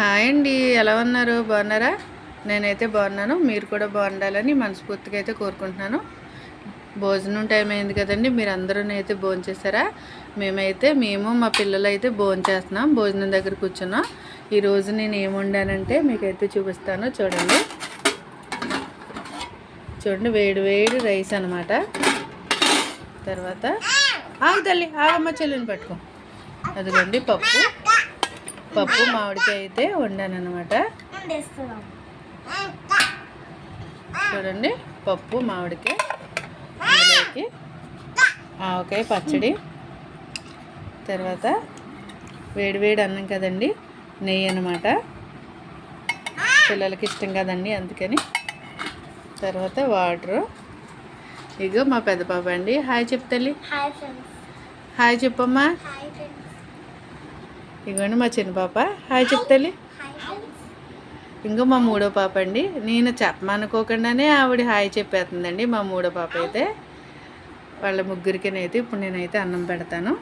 Hi అండి ఎలా ఉన్నారు? బాగున్నారా? నేనైతే బాగున్నాను. మీరు కూడా బాగుండాలని మనస్ఫూర్తిగా అయితే కోరుకుంటున్నాను. భోజనం టైం అయింది కదండి మీరు అందరూ అయితే భోజనం చేశారా? మేమైతే మేము మా పిల్లలు అయితే భోజనం చేస్తున్నాం భోజనం దగ్గర కూర్చున్నాం. ఈరోజు నేను ఏముండానంటే మీకైతే చూపిస్తాను చూడండి. చూడండి వేడి వేడి రైస్ అనమాట తర్వాత ఆగు తల్లి ఆగమ్మ చెల్లిని పట్టుకో. అదిగోండి పప్పు. పప్పు మామిడికాయ అయితే వండాను అనమాట చూడండి పప్పు మామిడికాయ అందులోకి ఆవకాయ పచ్చడి. తర్వాత వేడివేడి అన్నం కదండి నెయ్యి అనమాట పిల్లలకి ఇష్టం కదండి అందుకని. తర్వాత వాటరు. ఇగో మా పెద్ద పాప అండి. హాయ్ చెప్తల్లి హాయ్ చెప్పమ్మా. ఇగోండి మా చిన్న పాప. హాయ్ చెప్తాలి ఇంకో మా మూడో పాప అండి. నేను చెప్పమనుకోకుండానే ఆవిడ హాయ్ చెప్పేస్తుందండి మా మూడో పాప అయితే. వాళ్ళ ముగ్గురికినైతే ఇప్పుడు నేనైతే అన్నం పెడతాను.